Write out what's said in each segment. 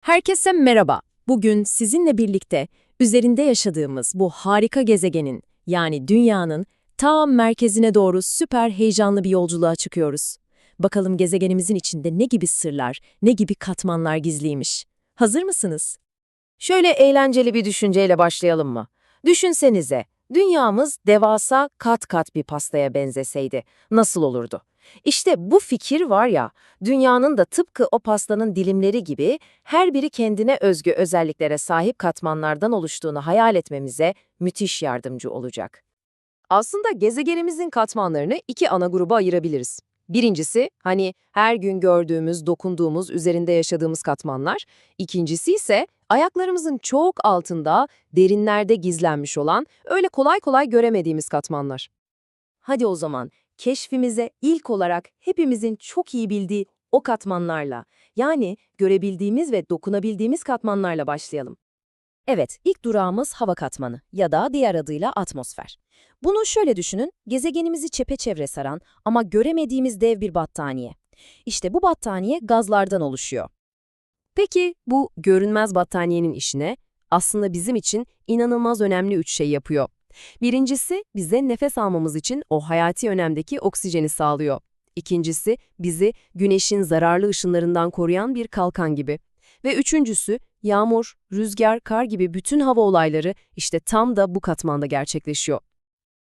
Herkese merhaba. Bugün sizinle birlikte üzerinde yaşadığımız bu harika gezegenin yani dünyanın tam merkezine doğru süper heyecanlı bir yolculuğa çıkıyoruz. Bakalım gezegenimizin içinde ne gibi sırlar, ne gibi katmanlar gizliymiş. Hazır mısınız? Şöyle eğlenceli bir düşünceyle başlayalım mı? Düşünsenize, dünyamız devasa kat kat bir pastaya benzeseydi nasıl olurdu? İşte bu fikir var ya, dünyanın da tıpkı o pastanın dilimleri gibi her biri kendine özgü özelliklere sahip katmanlardan oluştuğunu hayal etmemize müthiş yardımcı olacak. Aslında gezegenimizin katmanlarını iki ana gruba ayırabiliriz. Birincisi, hani her gün gördüğümüz, dokunduğumuz, üzerinde yaşadığımız katmanlar. İkincisi ise ayaklarımızın çok altında, derinlerde gizlenmiş olan, öyle kolay kolay göremediğimiz katmanlar. Hadi o zaman keşfimize ilk olarak hepimizin çok iyi bildiği o katmanlarla, yani görebildiğimiz ve dokunabildiğimiz katmanlarla başlayalım. Evet, ilk durağımız hava katmanı ya da diğer adıyla atmosfer. Bunu şöyle düşünün, gezegenimizi çepeçevre saran ama göremediğimiz dev bir battaniye. İşte bu battaniye gazlardan oluşuyor. Peki bu görünmez battaniyenin işine aslında bizim için inanılmaz önemli üç şey yapıyor. Birincisi bize nefes almamız için o hayati önemdeki oksijeni sağlıyor. İkincisi bizi güneşin zararlı ışınlarından koruyan bir kalkan gibi. Ve üçüncüsü yağmur, rüzgar, kar gibi bütün hava olayları işte tam da bu katmanda gerçekleşiyor.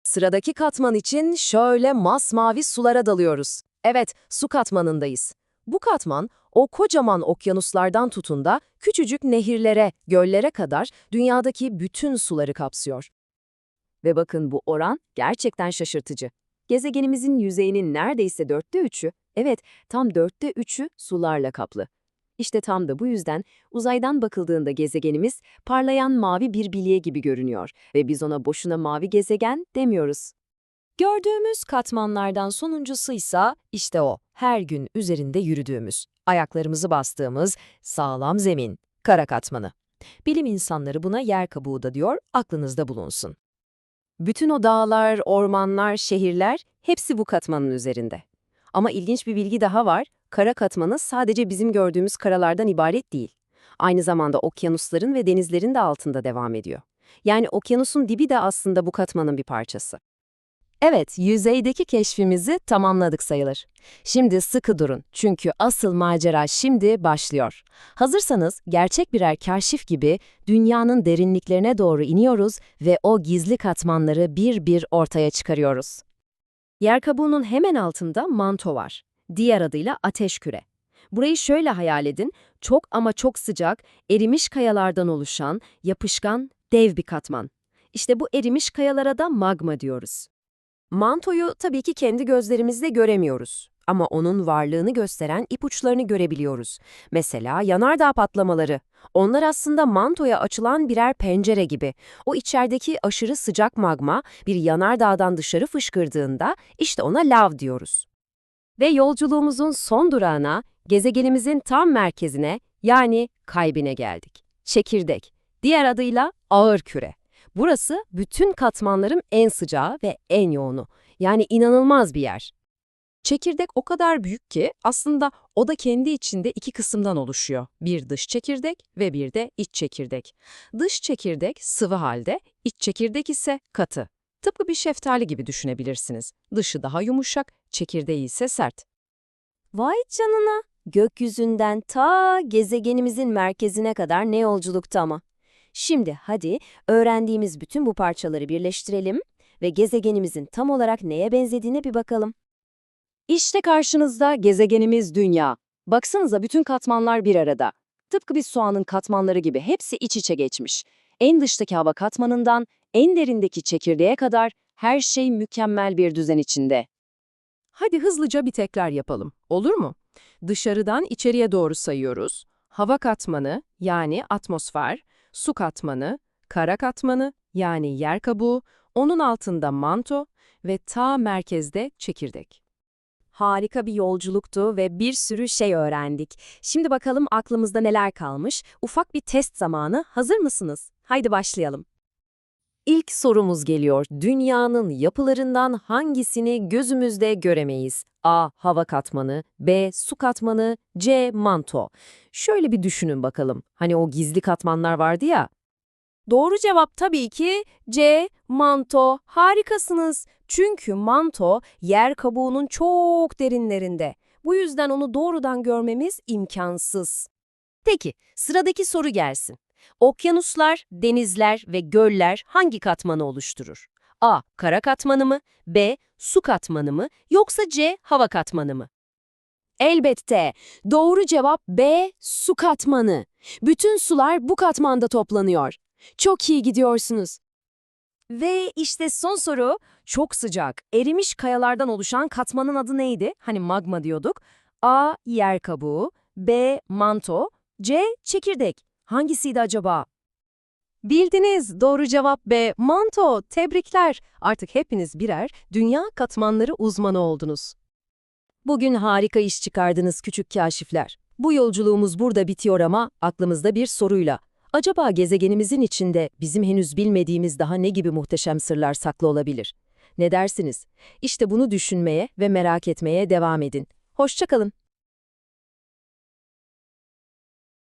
Sıradaki katman için şöyle masmavi sulara dalıyoruz. Evet, su katmanındayız. Bu katman, o kocaman okyanuslardan tutun da küçücük nehirlere, göllere kadar dünyadaki bütün suları kapsıyor. Ve bakın bu oran gerçekten şaşırtıcı. Gezegenimizin yüzeyinin neredeyse dörtte üçü, evet tam dörtte üçü sularla kaplı. İşte tam da bu yüzden uzaydan bakıldığında gezegenimiz parlayan mavi bir bilye gibi görünüyor ve biz ona boşuna mavi gezegen demiyoruz. Gördüğümüz katmanlardan sonuncusuysa işte o, her gün üzerinde yürüdüğümüz, ayaklarımızı bastığımız sağlam zemin, kara katmanı. Bilim insanları buna yer kabuğu da diyor, aklınızda bulunsun. Bütün o dağlar, ormanlar, şehirler hepsi bu katmanın üzerinde. Ama ilginç bir bilgi daha var. Kara katmanı sadece bizim gördüğümüz karalardan ibaret değil. Aynı zamanda okyanusların ve denizlerin de altında devam ediyor. Yani okyanusun dibi de aslında bu katmanın bir parçası. Evet, yüzeydeki keşfimizi tamamladık sayılır. Şimdi sıkı durun çünkü asıl macera şimdi başlıyor. Hazırsanız gerçek birer kaşif gibi dünyanın derinliklerine doğru iniyoruz ve o gizli katmanları bir bir ortaya çıkarıyoruz. Yer kabuğunun hemen altında manto var. Diğer adıyla ateş küre. Burayı şöyle hayal edin, çok ama çok sıcak, erimiş kayalardan oluşan, yapışkan, dev bir katman. İşte bu erimiş kayalara da magma diyoruz. Mantoyu tabii ki kendi gözlerimizle göremiyoruz. Ama onun varlığını gösteren ipuçlarını görebiliyoruz. Mesela yanardağ patlamaları. Onlar aslında mantoya açılan birer pencere gibi. O içerideki aşırı sıcak magma bir yanardağdan dışarı fışkırdığında işte ona lav diyoruz. Ve yolculuğumuzun son durağına, gezegenimizin tam merkezine yani kalbine geldik. Çekirdek, diğer adıyla ağır küre. Burası bütün katmanların en sıcağı ve en yoğunu. Yani inanılmaz bir yer. Çekirdek o kadar büyük ki aslında o da kendi içinde iki kısımdan oluşuyor. Bir dış çekirdek ve bir de iç çekirdek. Dış çekirdek sıvı halde, iç çekirdek ise katı. Tıpkı bir şeftali gibi düşünebilirsiniz. Dışı daha yumuşak, çekirdeği ise sert. Vay canına! Gökyüzünden ta gezegenimizin merkezine kadar ne yolculuktu ama. Şimdi hadi öğrendiğimiz bütün bu parçaları birleştirelim ve gezegenimizin tam olarak neye benzediğine bir bakalım. İşte karşınızda gezegenimiz Dünya. Baksanıza bütün katmanlar bir arada. Tıpkı bir soğanın katmanları gibi hepsi iç içe geçmiş. En dıştaki hava katmanından en derindeki çekirdeğe kadar her şey mükemmel bir düzen içinde. Hadi hızlıca bir tekrar yapalım. Olur mu? Dışarıdan içeriye doğru sayıyoruz. Hava katmanı yani atmosfer, su katmanı, kara katmanı yani yer kabuğu, onun altında manto ve ta merkezde çekirdek. Harika bir yolculuktu ve bir sürü şey öğrendik. Şimdi bakalım aklımızda neler kalmış. Ufak bir test zamanı. Hazır mısınız? Haydi başlayalım. İlk sorumuz geliyor. Dünyanın yapılarından hangisini gözümüzde göremeyiz? A. Hava katmanı, B. Su katmanı, C. Manto. Şöyle bir düşünün bakalım. Hani o gizli katmanlar vardı ya. Doğru cevap tabii ki C. Manto. Harikasınız. Çünkü manto yer kabuğunun çok derinlerinde. Bu yüzden onu doğrudan görmemiz imkansız. Peki, sıradaki soru gelsin. Okyanuslar, denizler ve göller hangi katmanı oluşturur? A. Kara katmanı mı? B. Su katmanı mı? Yoksa C. Hava katmanı mı? Elbette. Doğru cevap B. Su katmanı. Bütün sular bu katmanda toplanıyor. Çok iyi gidiyorsunuz. Ve işte son soru. Çok sıcak, erimiş kayalardan oluşan katmanın adı neydi? Hani magma diyorduk. A. Yer kabuğu. B. Manto. C. Çekirdek. Hangisiydi acaba? Bildiniz. Doğru cevap B. Manto. Tebrikler. Artık hepiniz birer dünya katmanları uzmanı oldunuz. Bugün harika iş çıkardınız küçük kaşifler. Bu yolculuğumuz burada bitiyor ama aklımızda bir soruyla. Acaba gezegenimizin içinde bizim henüz bilmediğimiz daha ne gibi muhteşem sırlar saklı olabilir? Ne dersiniz? İşte bunu düşünmeye ve merak etmeye devam edin. Hoşçakalın.